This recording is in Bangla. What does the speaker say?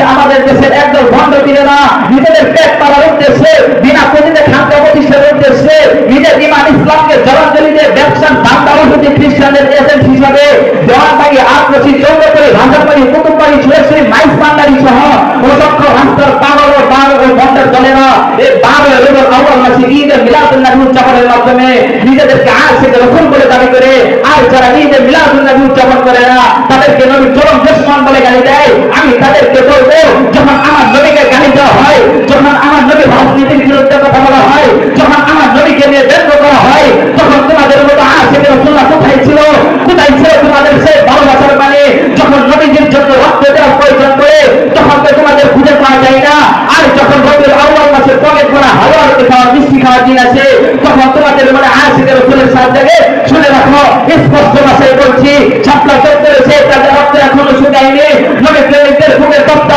আজকে আমাদের দেশের একদল ভণ্ড পীরেরা নিজেদের পেট পালার উদ্দেশ্যে, বিনা পুঁজিতে খাদ্য প্রতিষ্ঠানের উদ্দেশ্যে নিজের ইমান ইসলামকে জলাঞ্জলি দিয়ে ব্যবসার দান্দা ওষুধি খ্রিস্টানদের এজেন্ট হিসাবে দেওয়ানবাড়ি আটরসি চৌরপুরি ভাজাবাড়ি কুতুববাড়ি, সুরেশ্বরী, মাইস বান্ডারি সহ অসংখ্য রাস্তার পাগল ও বারো ও ভণ্ডের দলেরা এই বারো এবং আউ্বাল মাসে ঈদের মিলাদুল্লাহ উদযাপনের মাধ্যমে নিজেদেরকে আর সেটা রক্ষণ করে দাবি করে, আর যারা ঈদের মিলাদুল্লাহ তোমাদের আসিদের উপরে সাত সাহায্যে শুনে রাখো। স্পষ্ট ভাষায় বলছি, ছাপলা চত্বরে সে তাদের রক্ত এখনও শুকায়নি। নবী প্রেমিকদের বুকের তপ্ত